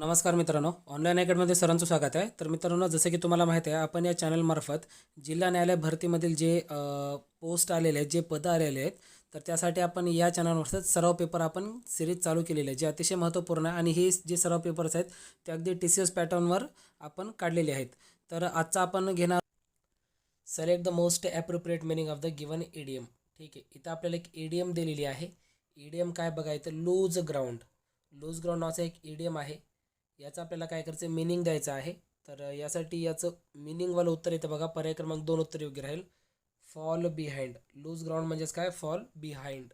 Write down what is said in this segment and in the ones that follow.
नमस्कार मित्रांनो. ऑनलाईन अकॅडमीमध्ये सरांचं स्वागत आहे. तर मित्रांनो जसं की तुम्हाला माहिती आहे आपण या चॅनलमार्फत जिल्हा न्यायालय भरतीमधील जे पोस्ट आलेले आहेत जे पदं आलेले आहेत तर त्यासाठी आपण या चॅनलमार्फत सराव पेपर आपण सिरीज चालू केलेली आहे जे अतिशय महत्त्वपूर्ण आहे. आणि हे जे सराव पेपर्स आहेत ते अगदी टी सी एस पॅटर्नवर आपण काढलेले आहेत. तर आजचा आपण घेणार select the most appropriate meaning of the given idiom ठीक आहे. इथं आपल्याला एक इडियम दिलेली आहे. इडियम काय बघा इथं लूज ग्राउंड लूज ग्राउंड नावाचा एक इडियम आहे. याचं आपल्याला काय करायचं मिनिंग द्यायचं आहे. तर यासाठी याचं मिनिंगवालं उत्तर येतं बघा. पर्याय क्रमांक दोन उत्तर योग्य राहील. फॉल बिहाइंड लूज ग्राउंड म्हणजेच काय? फॉल बिहाइंड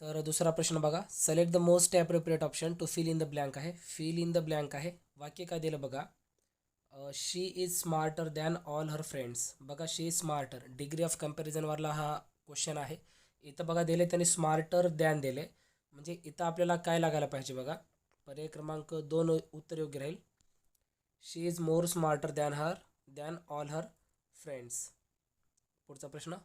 तर दुसरा प्रश्न बघा. Select the most appropriate option to fill in the blank आहे. फिल इन द ब्लँक आहे. वाक्य काय दिलं बघा? She is smarter than all her friends बघा she is smarter degree of कम्पॅरिझनवरला हा क्वेश्चन आहे. इथं बघा दिले त्यांनी स्मार्टर दॅन दिले म्हणजे इथं आपल्याला काय लागायला पाहिजे बघा? पर्याय क्रमांक दोन उत्तर योग्य राहील. She is more smarter than her than all her friends पुढचा प्रश्न.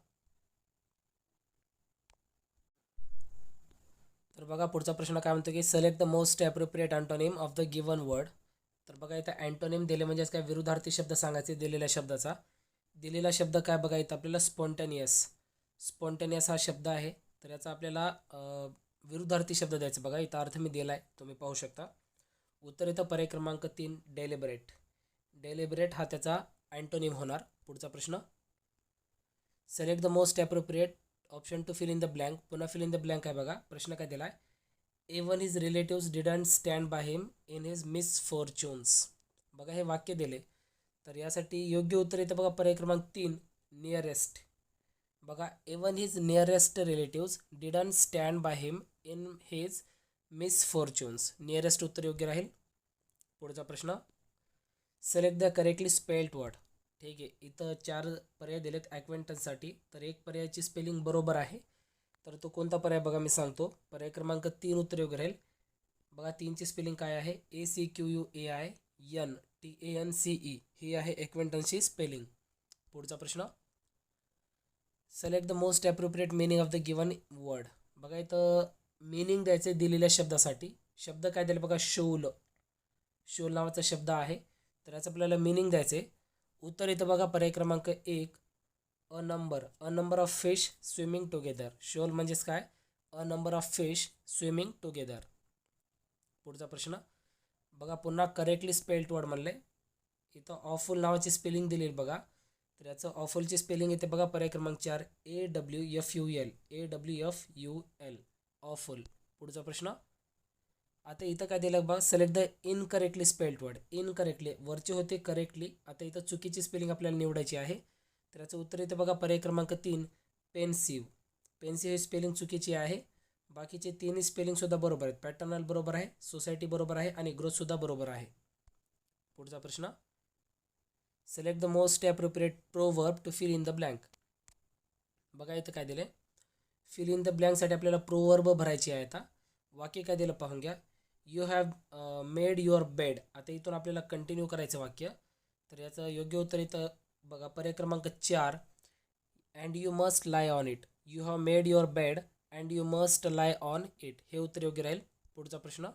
तर बघा पुढचा प्रश्न काय म्हणतो की select the most appropriate antonym of the given word तर बघा इथं अँटोनिम दिले म्हणजेच काय विरुद्धार्थी शब्द सांगायचे दिलेल्या शब्दाचा. दिलेला शब्द काय बघा इथं आपल्याला स्पॉन्टेनियस स्पॉन्टेनियस हा शब्द आहे. तर याचा आपल्याला विरुद्धार्थी शब्द द्यायचा. बघा इथं अर्थ मी दिला आहे तुम्ही पाहू शकता. उत्तर इथं पर्याय क्रमांक तीन डेलिबरेट डेलिबरेट हा त्याचा अँटोनिम होणार. पुढचा प्रश्न. Select the most appropriate option to fill in the blank पुन्हा फिल इन द ब्लँक आहे बघा. प्रश्न काय दिला आहे even his relatives didn't stand by him in his misfortunes बघा हे वाक्य दिले. तर यासाठी योग्य उत्तर येतं बघा पर्याय क्रमांक तीन नियरेस्ट बघा even his nearest relatives didn't stand by him in his misfortunes nearest उत्तर योग्य राहील? पुढचा प्रश्न. Select the correctly spelled word ठीक आहे. इथं चार पर्याय दिलेत ॲक्वेंटन्ससाठी तर एक पर्यायाची स्पेलिंग बरोबर आहे. तर तो कोणता पर्याय बघा मी सांगतो. पर्याय क्रमांक तीन उत्तर योग्य राहील. बघा तीनची स्पेलिंग काय आहे? A C Q U A I N T A N C E ही आहे एक्वेंटन्सची स्पेलिंग पुढचा प्रश्न. Select the most appropriate meaning of the given word बघा इथं मिनिंग द्यायचे दिलेल्या शब्दासाठी. शब्द काय द्यायला बघा? शोल. शोल नावाचा शब्द आहे. तर याचं आपल्याला मिनिंग द्यायचे उत्तर इथं बघा पर्याय क्रमांक एक a number a number of fish swimming together shoal म्हणजेच काय? A number of fish swimming together पुढचा प्रश्न. बघा पुन्हा करेक्टली स्पेल्ड वर्ड म्हणले. इथं ऑफुल नावाची स्पेलिंग दिली बघा. तर याचं ऑफलची स्पेलिंग येते बघा पर्याय क्रमांक चार A W F U L A W F U L awful पुढचा प्रश्न. आता इथं काय दिलं बघा select the incorrectly spelled word incorrectly वरचे होते करेक्टली आता इथं चुकीची स्पेलिंग आपल्याला निवडायची आहे. तर याचं उत्तर येतं बघा पर्याय क्रमांक तीन पेन्सिव पेन्सिव ही स्पेलिंग चुकीची आहे. बाकीचे तिन्ही स्पेलिंगसुद्धा बरोबर आहेत. पॅटर्नल बरोबर आहे सोसायटी बरोबर आहे आणि ग्रोथसुद्धा बरोबर आहे. पुढचा प्रश्न. Select the most appropriate proverb to fill in the blank बघा इथं काय दिलं आहे फिल इन द ब्लँकसाठी आपल्याला प्रो वर्ब भरायची आहे आता. वाक्य काय दिलं पाहून घ्या. You have made your bed आता इथून आपल्याला कंटिन्यू करायचं वाक्य. तर याचं योग्य उत्तर इथं बघा. पर्याय क्रमांक चार. And you must lie on it you have made your bed and you must lie on it हे उत्तर योग्य राहील. पुढचा प्रश्न.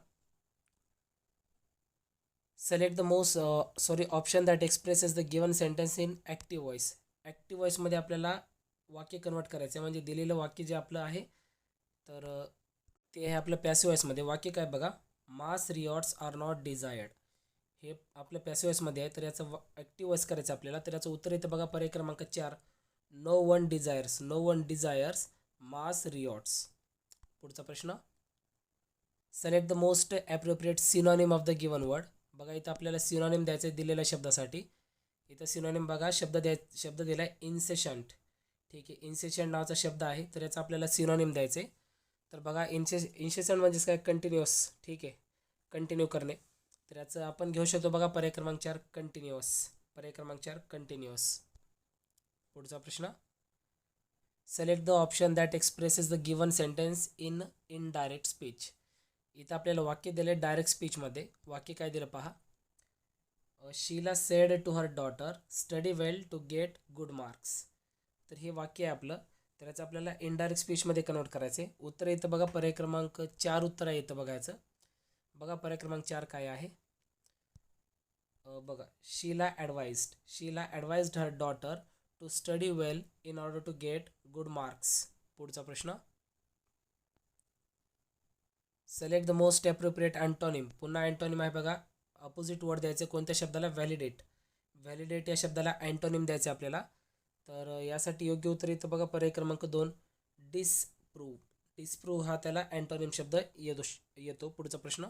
Select the most sorry option that the the given uh, in in voice. Active voice मध्ये आपल्याला वाक्य convert करायचं आहे म्हणजे दिलेलं वाक्य जे आपलं आहे तर uh, ते आहे आपलं पॅसिव्ह व्हॉइसमध्ये वाक्य काय बघा? Mass rewards are not desired हे आपलं पॅसिव्ह व्हॉइसमध्ये आहे तर याचं ॲक्टिव्ह व्हॉइस करायचं आहे आपल्याला. तर याचं उत्तर येतं बघा पर्याय क्रमांक चार. No one desires no one desires mass rewards पुढचा प्रश्न. Select the most appropriate synonym of the given word बघा इथं आपल्याला सिनॉनिम द्यायचं आहे दिलेल्या शब्दासाठी. इथं सिनॉनिम बघा शब्द द्याय शब्द दिला आहे इन्सेशंट ठीक आहे इन्सेशंट नावाचा शब्द आहे तर याचा आपल्याला सिनॉनिम द्यायचं आहे तर बघा इन्से इन्सेशंट म्हणजेच काय? कंटिन्युअस ठीक आहे कंटिन्यू करणे. तर याचं आपण घेऊ शकतो बघा पर्याय क्रमांक चार कंटिन्युअस पर्याय क्रमांक चार कंटिन्युअस पुढचा प्रश्न. Select the option that expresses the given sentence in in direct speech इथं आपल्याला वाक्य दिलं आहे डायरेक्ट स्पीचमध्ये वाक्य काय दिलं पहा? Sheela said to her daughter study well to get good marks तर हे वाक्य आहे आपलं. तर याचं आपल्याला इनडायरेक्ट स्पीचमध्ये कन्वर्ट करायचं आहे उत्तर येतं बघा पर्याय क्रमांक चार उत्तर आहे येतं बघायचं. बघा पर्याय क्रमांक चार काय आहे? बघा Sheela advised Sheela advised her daughter to study well in order to get good marks पुढचा प्रश्न. Select the most appropriate antonym पुन्हा अँटॉनिम आहे बघा. अपोजिट वर्ड द्यायचे कोणत्या शब्दाला? व्हॅलिडेट व्हॅलिडेट या शब्दाला अँटॉनिम द्यायचं आपल्याला. तर यासाठी योग्य उत्तर येतं बघा पर्याय क्रमांक दोन. डिसप्रूव्ह डिसप्रूव्ह हा त्याला अँटॉनिम शब्द येतो येतो. पुढचा प्रश्न.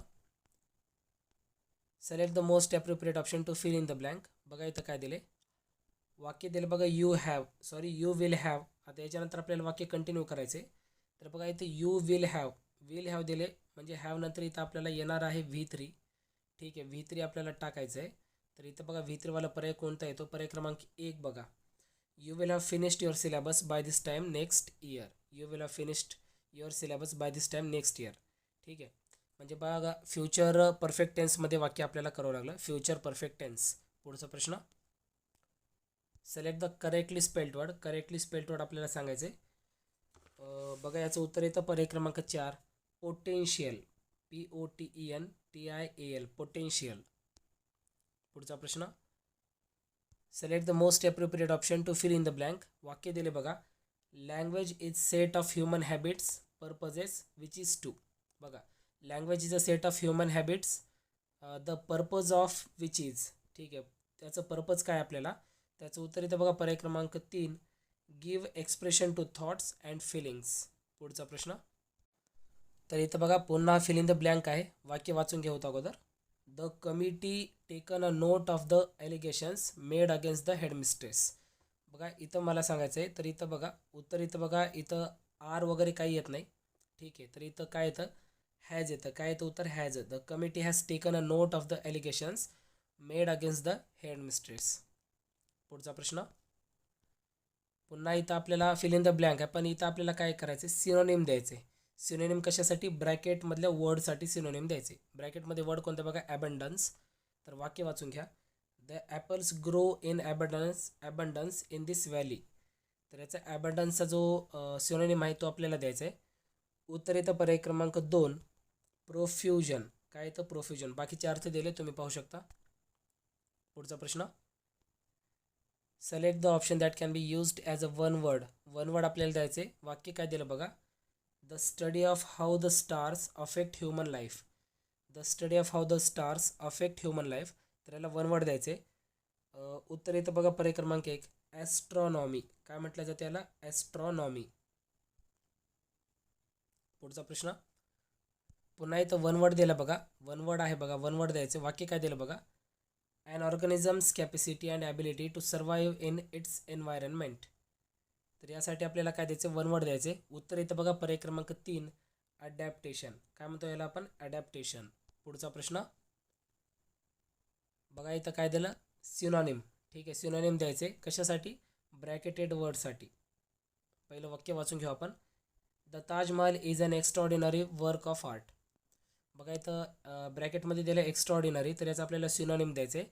Select the most appropriate option to fill in the blank बघा इथं काय दिले. वाक्य दिले बघा you have sorry you will have आता याच्यानंतर आपल्याला वाक्य कंटिन्यू करायचे तर बघा इथे you will have will have दिले. म्हणजे हॅवनंतर इथं आपल्याला येणार आहे व्ही थ्री. ठीक आहे व्ही थ्री आपल्याला टाकायचं आहे तर इथं बघा व्ही थ्रीवाला पर्याय कोणता येतो पर्याय क्रमांक एक बघा. You will have finished your syllabus by this time next year you will have finished your syllabus by this time next year ठीक आहे? म्हणजे बघा फ्युचर परफेक्ट टेन्समध्ये वाक्य आपल्याला करावं लागलं. फ्युचर परफेक्ट टेन्स पुढचा प्रश्न. Select the correctly spelled word correctly spelled word आपल्याला सांगायचं आहे बघा याचं उत्तर येतं पर्याय क्रमांक चार. Potential P O T E N T I A L potential पुढचा प्रश्न. Select the most appropriate option to fill in the blank वाक्य दिले बघा. Language is set of human habits purposes which is to बघा. Language is a set of human habits the purpose of which is ठीक आहे. त्याचं purpose काय आपल्याला? त्याचं उत्तर येतं बघा पर्याय क्रमांक तीन. Give expression to thoughts and feelings पुढचा प्रश्न. तर इथं बघा पुन्हा फिल इन द ब्लँक आहे. वाक्य वाचून घेऊ अगोदर. The committee taken a note of the allegations made against the headmistress बघा इथं मला सांगायचं आहे तर इथं बघा उत्तर इथं बघा इथं आर वगैरे काही येत नाही. ठीक आहे तर इथं काय येतं? हॅज येतं. काय येतं उत्तर? Has the committee has taken a note of the allegations made against the headmistress पुढचा प्रश्न. पुन्हा इथं आपल्याला फिल इन द ब्लँक आहे पण इथं आपल्याला काय करायचं सिनोनिम द्यायचे सिनोनिम कशासाठी? ब्रॅकेटमधल्या वर्डसाठी सिनोनिम द्यायचे. ब्रॅकेटमध्ये वर्ड कोणतं बघा? ॲबंडन्स तर वाक्य वाचून घ्या. The apples grow in abundance abundance in this valley तर याचा ॲबंडन्सचा जो सिनोनिम आहे तो आपल्याला द्यायचा आहे. उत्तर येतं पर्याय क्रमांक दोन. प्रोफ्युजन काय येतं? प्रोफ्युजन बाकीचे अर्थ दिले तुम्ही पाहू शकता. पुढचा प्रश्न. Select the option that can be used as a one word one word आपल्याला द्यायचे. वाक्य काय दिलं बघा? The study of how the stars affect human life. The study of how the stars affect human life. तर याला one word द्यायचे. उत्तर येतं बघा पर्याय क्रमांक एक. ॲस्ट्रॉनॉमी. काय म्हटलं जातं याला? ॲस्ट्रॉनॉमी. पुढचा प्रश्न. पुन्हा इथं वन वर्ड दिलं बघा. वन वर्ड आहे बघा. वन वर्ड द्यायचं. वाक्य काय दिलं बघा? And organism's capacity and ability to survive in its environment तर यासाठी आपल्याला काय द्यायचं? वन वर्ड द्यायचे. उत्तर इथं बघा पर्याय क्रमांक तीन अडॅप्टेशन काय म्हणतो याला आपण? अडॅप्टेशन पुढचा प्रश्न. बघा इथं काय दिलं? सिनॉनिम ठीक आहे सिनॉनिम द्यायचे. कशासाठी? ब्रॅकेटेड वर्डसाठी पहिलं वाक्य वाचून घेऊ आपण. The Taj Mahal is an extraordinary work of art बघा इथं ब्रॅकेटमध्ये दिलं एक्स्ट्रॉर्डिनरी तर याचं आपल्याला सिनॉनिम द्यायचं. आहे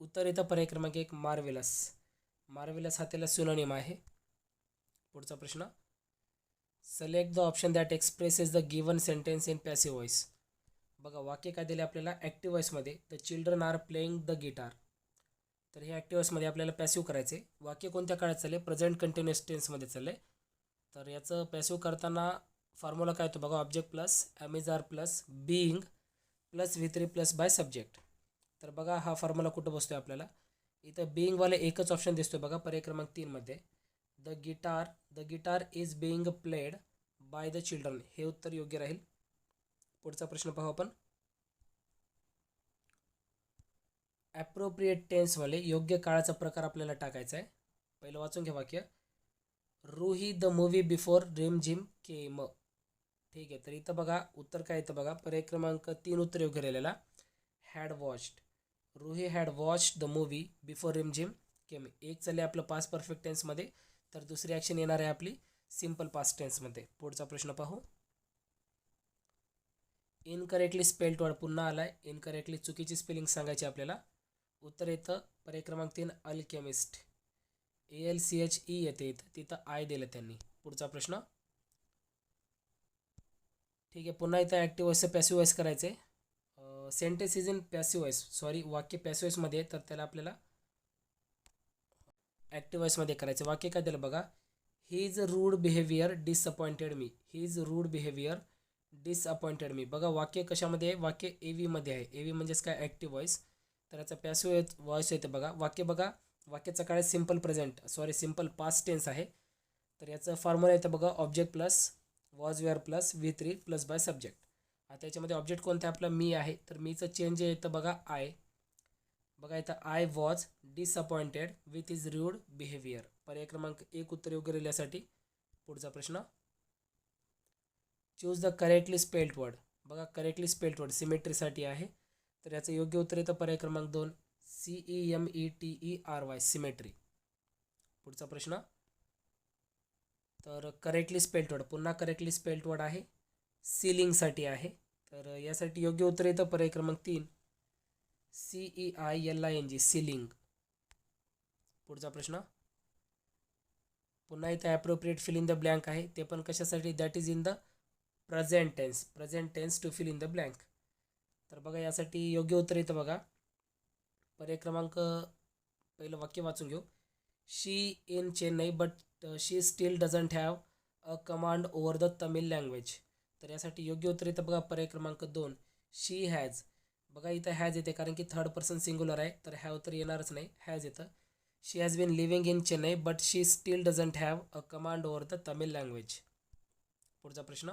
उत्तर इथं पर्याय क्रमांक एक मार्वेलस मार्वेलस हा त्याला सिनॉनिम आहे. पुढचा प्रश्न. Select the option that express is the given sentence in passive voice बघा वाक्य काय दिले आपल्याला? Active व्हॉइसमध्ये the children are playing the guitar तर हे ॲक्टिव्ह व्हॉइसमध्ये आपल्याला पॅसिव्ह करायचे वाक्य कोणत्या काळात चालले प्रेझेंट कंटिन्युअस टेन्समध्ये चालले तर याचं पॅसिव्ह करताना फॉर्म्युला काय होतो बघा object plus am is are plus being plus V three plus by subject तर बघा हा फॉर्म्युला कुठं बसतो आहे आपल्याला? इथं बिईंगवाले एकच ऑप्शन दिसतो बघा पर्याय क्रमांक तीनमध्ये the guitar the guitar is being played by the children हे उत्तर योग्य राहील. पुढचा प्रश्न पाहू आपण. ॲप्रोप्रिएट टेन्सवाले योग्य काळाचा प्रकार आपल्याला टाकायचा आहे पहिलं वाचून घ्या वाक्य. Ruhi the movie before Rimjhim came ठीक आहे तर इथं बघा उत्तर काय येतं बघा. पर्याय क्रमांक तीन उत्तर योग्य राहिलेला. Had watched Ruhi had watch the movie before Rimjhim came एक चालले आपलं पास परफेक्ट टेन्समध्ये तर दुसरी ॲक्शन येणार आहे आपली सिंपल पास्ट टेन्समध्ये पुढचा प्रश्न पाहू. इनकरेक्टली स्पेल्ड वर्ड पुन्हा आलाय. इनकरेक्टली चुकीची स्पेलिंग सांगायची आपल्याला. उत्तर येतं. पर्याय क्रमांक तीन alchemist A L C H E येते इथं. तिथं आय दिलं त्यांनी. पुढचा प्रश्न. ठीक आहे पुन्हा इथं ॲक्टिव्ह व्हॉइसचं पॅसिव्ह व्हॉइस करायचं आहे sentence is in passive voice sorry वाक्य पॅसिव्ह वॉइसमध्ये तर त्याला आपल्याला ॲक्टिव्ह वॉईसमध्ये करायचं. वाक्य काय दिलं बघा? His rude behaviour disappointed me he is rude behaviour disappointed me बघा वाक्य कशामध्ये आहे? वाक्य ए व्हीमध्ये आहे. ए व्ही म्हणजेच काय? ॲक्टिव्ह वॉइस तर याचा पॅसिव्ह वॉईस येतं बघा. वाक्य बघा. वाक्याचा काळ simple present sorry simple past tense आहे. तर याचं फॉर्म्युला येतं बघा. Object plus was were plus V three plus by subject आता याच्यामध्ये ऑब्जेक्ट कोणतं आहे? आपलं मी आहे. तर मीचं चेंज येतं बघा आय बघा इथं I was disappointed with is rude behaviour पर्याय क्रमांक एक उत्तर योग्य लिहिल्यासाठी पुढचा प्रश्न. Choose the correctly spelt word बघा करेक्टली स्पेल्ट वर्ड सिमेट्रीसाठी आहे. तर याचं योग्य उत्तर येतं पर्याय क्रमांक दोन C E M E T E R Y cemetery पुढचा प्रश्न. तर करेक्टली स्पेल्ट वर्ड पुन्हा करेक्टली स्पेल्ट वर्ड आहे. सिलिंगसाठी आहे. तर यासाठी योग्य उत्तर येतं पर्याय क्रमांक तीन C E I L I N G ceiling पुढचा प्रश्न. पुन्हा इथं appropriate fill in the blank आहे. ते पण कशासाठी? That is in the present tense present tense to fill in the blank तर बघा यासाठी योग्य उत्तर येतं बघा. पर्याय क्रमांक पहिलं वाक्य वाचून घेऊ. She in Chennai but she still doesn't have a command over the Tamil language तर यासाठी योग्य उत्तर येतं बघा पर्याय क्रमांक दोन. शी हॅज बघा इथं हॅज येते कारण की थर्ड पर्सन सिंग्युलर आहे तर हॅव तर येणारच नाही. हॅज येतं. She has been living in Chennai but she still doesn't have a command over the Tamil language पुढचा प्रश्न.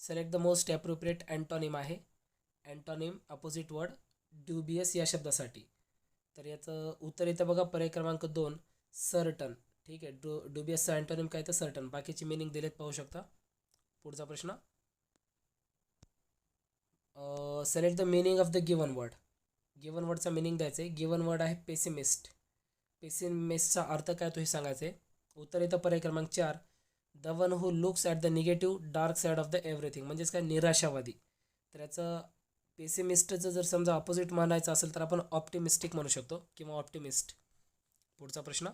Select the most appropriate antonym आहे. अँटॉनिम अपोजिट वर्ड ड्युबियस या शब्दासाठी. तर याचं उत्तर येतं बघा पर्याय क्रमांक दोन सर्टन ठीक आहे डु ड्युबियसचं अँटॉनिम काय तर सर्टन बाकीची मिनिंग दिलेत पाहू शकता. पुढचा प्रश्न. Select the meaning of the given word given वर्डचा meaning द्यायचं आहे. गिवन वर्ड आहे पेसिमिस्ट पेसिमिस्टचा अर्थ काय तो हे सांगायचं आहे उत्तर येतं पर्याय क्रमांक चार. The one who looks at the negative dark side of the everything म्हणजेच काय? निराशावादी. तर याचं पेसिमिस्टचं जर समजा ऑपोजिट म्हणायचं असेल तर आपण ऑप्टिमिस्टिक म्हणू शकतो किंवा ऑप्टिमिस्ट पुढचा प्रश्न.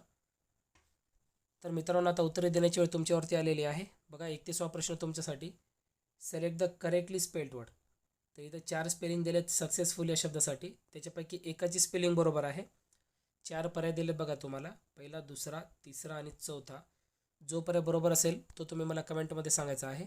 तर मित्रांनो आता उत्तरे देण्याची वेळ तुमच्यावरती आलेली आहे. बघा एकतीसवा प्रश्न तुमच्यासाठी. Select the correctly spelled word तर इथं चार स्पेलिंग दिलेत सक्सेसफुल या शब्दासाठी. त्याच्यापैकी एकाची स्पेलिंग बरोबर आहे. चार पर्याय दिले बघा तुम्हाला. पहिला दुसरा तिसरा आणि चौथा. जो पर्याय बरोबर असेल तो तुम्ही मला कमेंटमध्ये सांगायचा आहे.